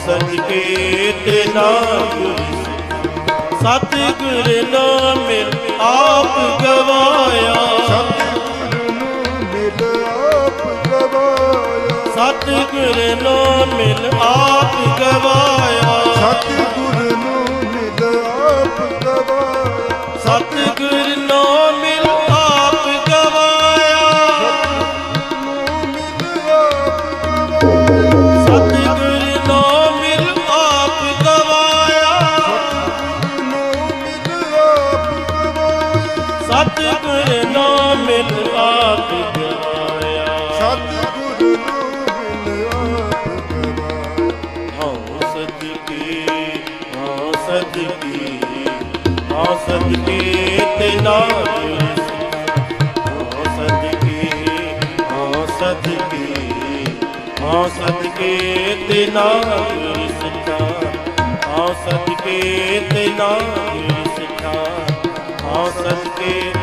ਸਦਕੇ ਤੇ ਨਾਮ ਸਤਿਗੁਰ ਨਾਮ ਮਿਲ ਆਪ ਗਵਾਇਆ ਸਤਿਗੁਰੂ ਨੂੰ ਮਿਲ ਆਪ ਗਵਾਇਆ ਸਤਿਗੁਰ ਨਾਮ ਆਪ ਗਵਾਇਆ ਸਤਿਗੁਰੂ ਨੂੰ ਮਿਲ ਆਪ ਗਵਾਇਆ ਸਤਿਗੁਰ ਨਾਮ ਸਤਿਗੁਰ ਨਾਮ ਮਿਲ ਆਪ ਗਵਾਇਆ ਸਤਿਗੁਰੂ ਨੂੰ ਮਿਲ ਆਪ ਗਵਾਇਆ ਹਉ ਸਦਕੇ ਹਉ ਸਦਕੇ ਹਉ ਸਦਕੇ ਤੇ ਨਾਮ ਹਉ ਸਦਕੇ ਹਉ ਸਦਕੇ ਹਉ ਸਦਕੇ ਤੇ ਨਾਮ ਸਿੱਖਾ ਹਉ ਸਦਕੇ ਤੇ ਨਾਮ ਸਿੱਖਾ ਹਉ ਸਦਕੇ के